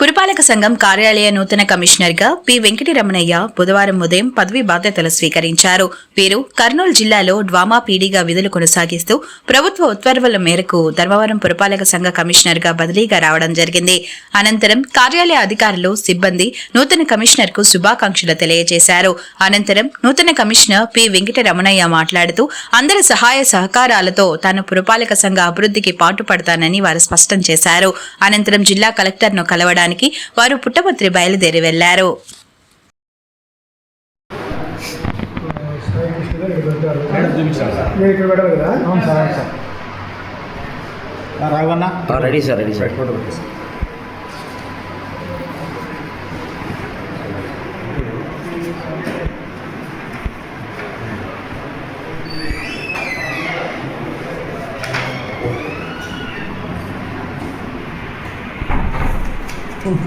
పురపాలక సంఘం కార్యాలయ నూతన కమిషనర్గా పి. వెంకటరమణయ్య బుధవారం ఉదయం పదవి బాధ్యతలు స్వీకరించారు. వీరు కర్నూలు జిల్లాలో డ్వామా పీడీగా విధులు కొనసాగిస్తూ ప్రభుత్వ ఉత్తర్వుల మేరకు ధర్మవరం పురపాలక సంఘ కమిషనర్గా బదిలీగా రావడం జరిగింది. అనంతరం కార్యాలయ అధికారులు సిబ్బంది నూతన కమిషనర్కు శుభాకాంక్షలు తెలియజేశారు. అనంతరం నూతన కమిషనర్ పి. వెంకటరమణయ్య మాట్లాడుతూ అందరి సహాయ సహకారాలతో తాను పురపాలక సంఘ అభివృద్ధికి పాటుపడతానని వారు స్పష్టం చేశారు. అనంతరం జిల్లా కలెక్టర్ను కలవడానికి వారు పుట్టపత్రి బయలుదేరి వెళ్ళారు రెడీ సార్ రెడీ సార్. 좀